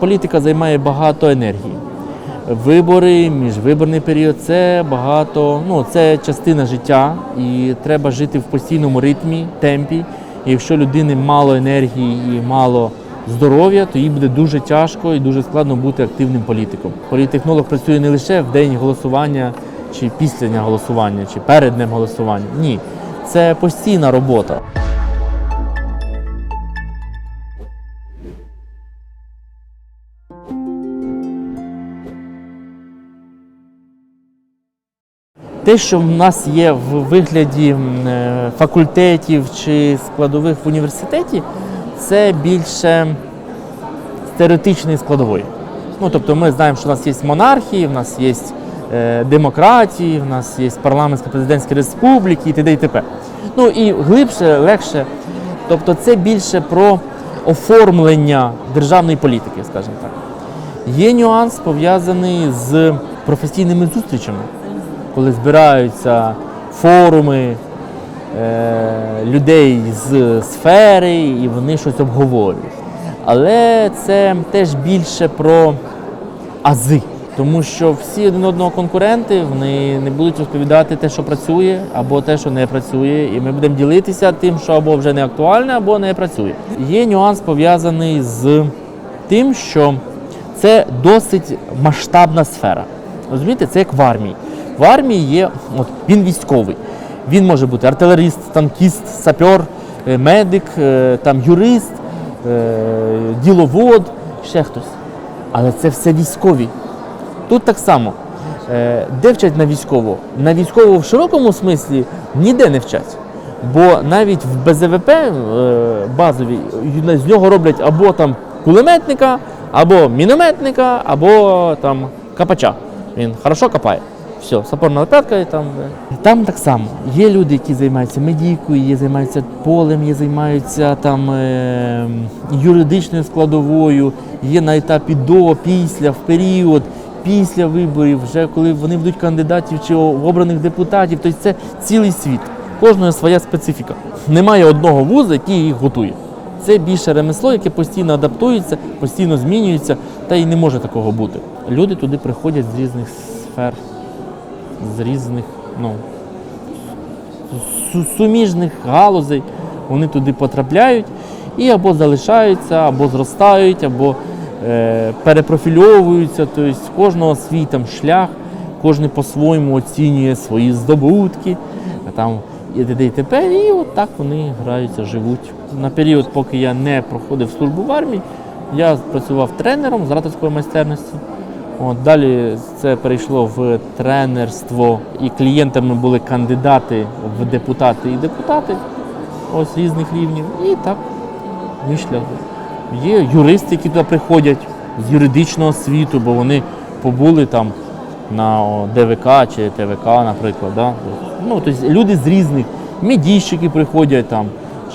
Політика займає багато енергії. Вибори, міжвиборний період це багато, ну це частина життя, і треба жити в постійному ритмі, темпі. І якщо людини мало енергії і мало здоров'я, то їй буде дуже тяжко і дуже складно бути активним політиком. Політтехнолог працює не лише в день голосування, чи після дня голосування, чи перед днем голосування. Ні, це постійна робота. Те, що в нас є в вигляді е, факультетів чи складових в університеті, це більше стереотичної складової. Ну, тобто ми знаємо, що у нас є монархії, в нас є е, демократії, в нас є парламентсько-президентські республіки і т.д. і т.п. Ну і глибше, легше. Тобто це більше про оформлення державної політики, скажімо так. Є нюанс пов'язаний з професійними зустрічами, коли збираються форуми е, людей з сфери і вони щось обговорюють. Але це теж більше про ази, тому що всі один одного конкуренти вони не будуть розповідати те, що працює, або те, що не працює, і ми будемо ділитися тим, що або вже не актуальне, або не працює. Є нюанс пов'язаний з тим, що це досить масштабна сфера. Розумієте, це як в армії. В армії є, от він військовий. Він може бути артилерист, танкіст, сапер, е, медик, е, там юрист, е, діловод, ще хтось. Але це все військові. Тут так само. Де вчать на військову? На військову в широкому смислі ніде не вчать. Бо навіть в БЗВП базовій з нього роблять або там кулеметника, або мінометника, або там капача. Він хорошо копає. Все, сапорна лопатка і там. е. Там так само. Є люди, які займаються медійкою, є займаються полем, є займаються там е, юридичною складовою, є на етапі до, після, в період, після виборів, вже коли вони будуть кандидатів чи обраних депутатів. Тобто це цілий світ. Кожного своя специфіка. Немає одного вузу, який їх готує. Це більше ремесло, яке постійно адаптується, постійно змінюється, та й не може такого бути. Люди туди приходять з різних сфер, з різних ну, суміжних галузей. Вони туди потрапляють і або залишаються, або зростають, або е, перепрофільовуються. Тобто кожного свій там шлях, кожен по-своєму оцінює свої здобутки. Там і т.д. і от так вони граються, живуть. На період, поки я не проходив службу в армії, я працював тренером з ораторської майстерності. От, далі це перейшло в тренерство, і клієнтами були кандидати в депутати і депутати ось різних рівнів. І так, мій. Є юристи, які туди приходять з юридичного світу, бо вони побули там на ДВК чи ТВК, наприклад. Да? Ну, тобто люди з різних, медійщики приходять там,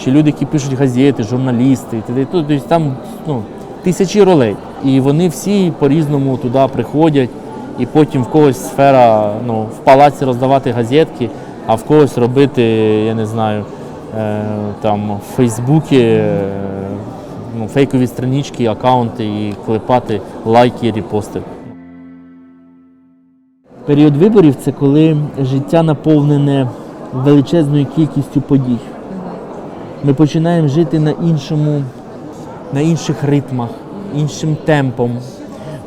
чи люди, які пишуть газети, журналісти, Тобто там ну, тисячі ролей. І вони всі по-різному туди приходять, і потім в когось сфера ну, в палаці роздавати газетки, а в когось робити, я не знаю, е, там в Фейсбуці е, ну, фейкові странички, аккаунти і клепати лайки репости. Період виборів це коли життя наповнене величезною кількістю подій. Ми починаємо жити на іншому, на інших ритмах, іншим темпом.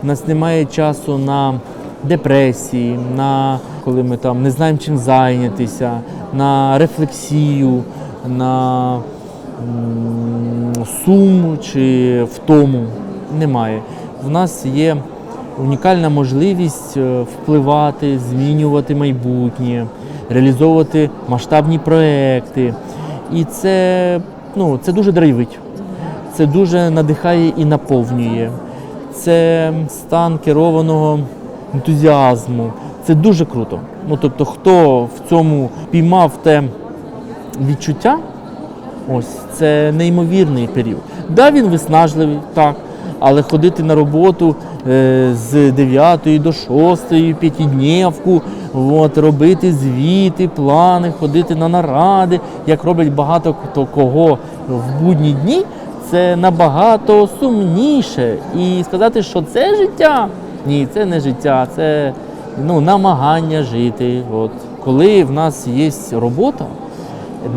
У нас немає часу на депресії, на коли ми там не знаємо чим зайнятися, на рефлексію, на сум чи втому. Немає. В нас є унікальна можливість е, впливати, змінювати майбутнє, реалізовувати масштабні проекти. І це, ну, це дуже драйвить. Це дуже надихає і наповнює. Це стан керованого ентузіазму. Це дуже круто. Ну, тобто, хто в цьому піймав те відчуття, ось це неймовірний період. Да, він виснажливий, так. Але ходити на роботу е, з 9 до 6, п'ятидневку, от, робити звіти, плани, ходити на наради, як роблять багато кого в будні дні, це набагато сумніше. І сказати, що це життя. Ні, це не життя, це ну, намагання жити. От. Коли в нас є робота,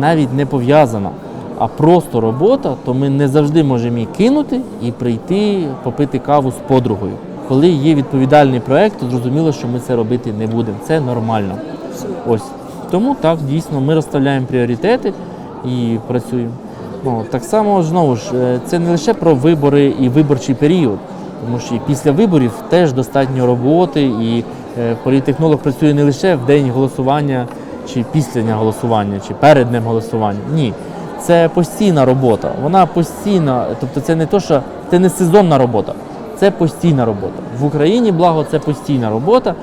навіть не пов'язана, а просто робота, то ми не завжди можемо її кинути і прийти попити каву з подругою. Коли є відповідальний проект, то зрозуміло, що ми це робити не будемо. Це нормально. Ось тому так дійсно ми розставляємо пріоритети і працюємо. Ну так само знову ж е, це не лише про вибори і виборчий період, тому що і після виборів теж достатньо роботи, і е, політтехнолог працює не лише в день голосування, чи після дня голосування, чи перед днем голосування. Ні, це постійна робота. Вона постійна, тобто це не то, що це не сезонна робота, це постійна робота. В Україні, благо, це постійна робота,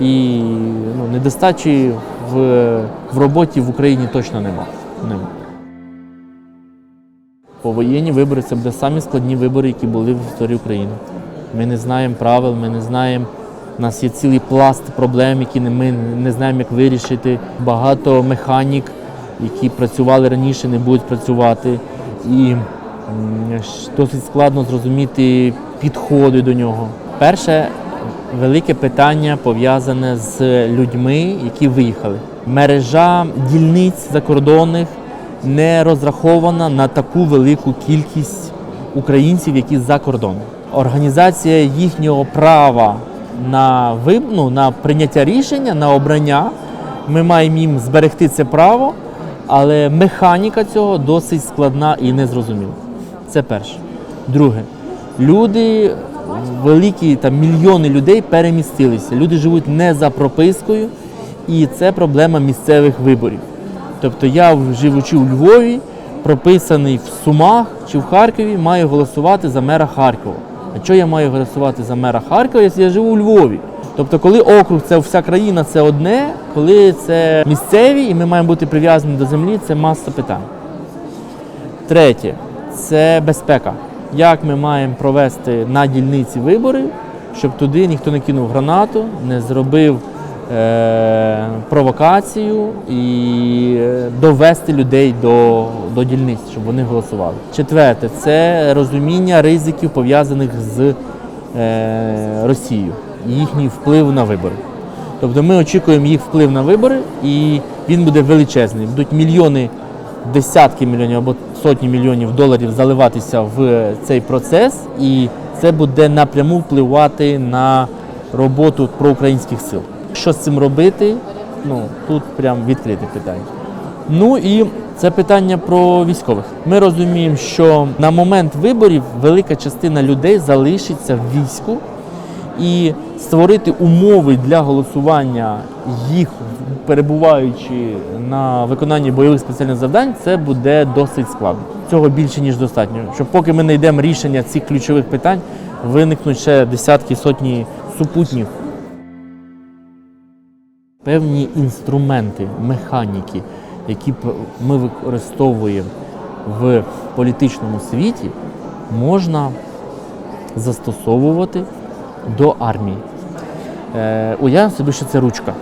і ну, недостачі в, в роботі в Україні точно нема. Повоєнні вибори це буде самі складні вибори, які були в історії України. Ми не знаємо правил, ми не знаємо. У нас є цілий пласт проблем, які ми не знаємо, як вирішити. Багато механік, які працювали раніше, не будуть працювати. І досить складно зрозуміти підходи до нього. Перше велике питання пов'язане з людьми, які виїхали. Мережа дільниць закордонних не розрахована на таку велику кількість українців, які за кордоном. Організація їхнього права на виб... ну, на прийняття рішення, на обрання. Ми маємо їм зберегти це право, але механіка цього досить складна і незрозуміла. Це перше. Друге, люди, великі там мільйони людей перемістилися. Люди живуть не за пропискою, і це проблема місцевих виборів. Тобто я, живучи у Львові, прописаний в Сумах чи в Харкові, маю голосувати за мера Харкова. А що я маю голосувати за мера Харкова, якщо я живу у Львові? Тобто, коли округ це вся країна, це одне, коли це місцеві, і ми маємо бути прив'язані до землі, це маса питань. Третє це безпека. Як ми маємо провести на дільниці вибори, щоб туди ніхто не кинув гранату, не зробив провокацію і е, довести людей до, до дільниць, щоб вони голосували. Четверте це розуміння ризиків пов'язаних з е- Росією, їхній вплив на вибори. Тобто ми очікуємо їх вплив на вибори, і він буде величезний. Будуть мільйони, десятки мільйонів або сотні мільйонів доларів заливатися в цей процес, і це буде напряму впливати на роботу проукраїнських сил. Що з цим робити? Ну тут прям відкрите питання. Ну і це питання про військових. Ми розуміємо, що на момент виборів велика частина людей залишиться в війську і створити умови для голосування їх, перебуваючи на виконанні бойових спеціальних завдань, це буде досить складно. Цього більше ніж достатньо. Щоб поки ми знайдемо рішення цих ключових питань, виникнуть ще десятки сотні супутніх. Певні інструменти, механіки, які ми використовуємо в політичному світі, можна застосовувати до армії. Е, уявимо собі, що це ручка.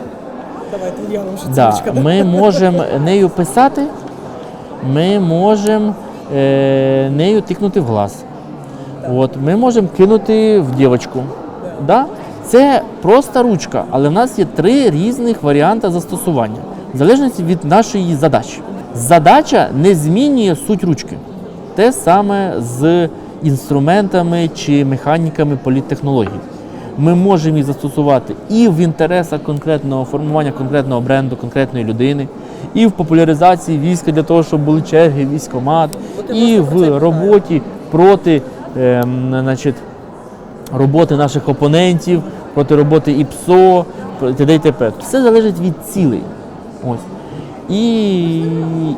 Давайте уявимо, що це Да. ручка. Ми можемо нею писати, ми можемо е, нею тикнути в глаз. От, ми можемо кинути в дівочку. Да? Це проста ручка, але в нас є три різних варіанти застосування, в залежності від нашої задачі. Задача не змінює суть ручки. Те саме з інструментами чи механіками політтехнологій. Ми можемо їх застосувати і в інтересах конкретного формування конкретного бренду, конкретної людини, і в популяризації війська для того, щоб були черги, військомат, і в роботі проти ем, значить, роботи наших опонентів, проти роботи ІПСО, т.д. і т.п. Все залежить від цілей. Ось. І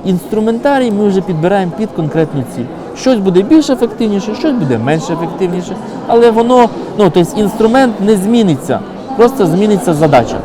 інструментарій ми вже підбираємо під конкретну ціль. Щось буде більш ефективніше, щось буде менш ефективніше, але воно, ну тобто інструмент не зміниться, просто зміниться задача.